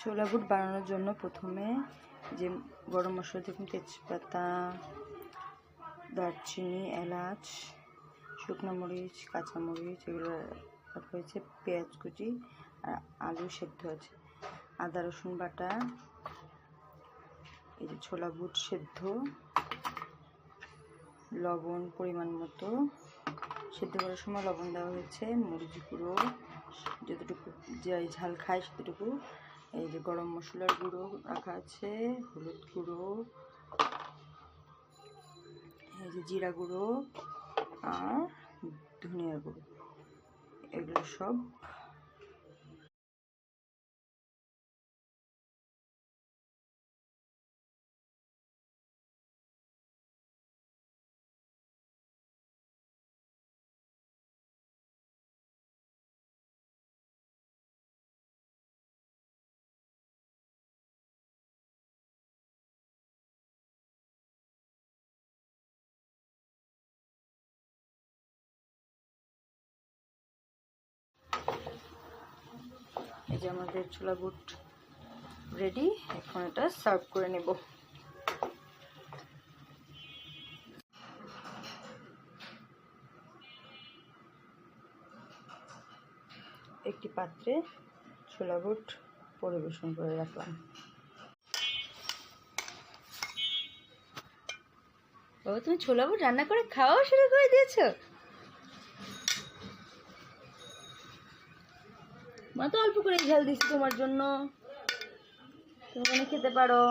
ছোলা বুট বানানোর জন্য প্রথমে যে গরম মশলা দেখুন, তেজপাতা, দারচিনি, এলাচ, শুকনো মরিচ কাঁচামরিচ এগুলো হয়েছে পেঁয়াজ কুচি আর আলু সেদ্ধ আছে। আদা, রসুন বাটা, এই যে ছোলা বুট সেদ্ধ, লবণ পরিমাণ মতো। সেদ্ধ করার সময় লবণ দেওয়া হয়েছে, মরিচ গুঁড়ো, যতটুকু যে ঝাল খায় সেতটুকু। এই যে গরম মশলার গুঁড়ো রাখা আছে, হলুদ গুঁড়ো, এই যে জিরা গুঁড়ো আর ধনিয়া গুঁড়ো। এগুলো সব এই যে আমাদের ছোলা বুট রেডি এখন এটা সার্ভ করে নেব। একটি পাত্রে ছোলা বুট পরিবেশন করে রাখলাম। বাবা, তুমি ছোলা বুট রান্না করে খাওয়া শুরু করে দিয়েছ? মা তো অল্প করে ঝাল দিচ্ছি তোমার জন্য। তুমি খেতে পারো।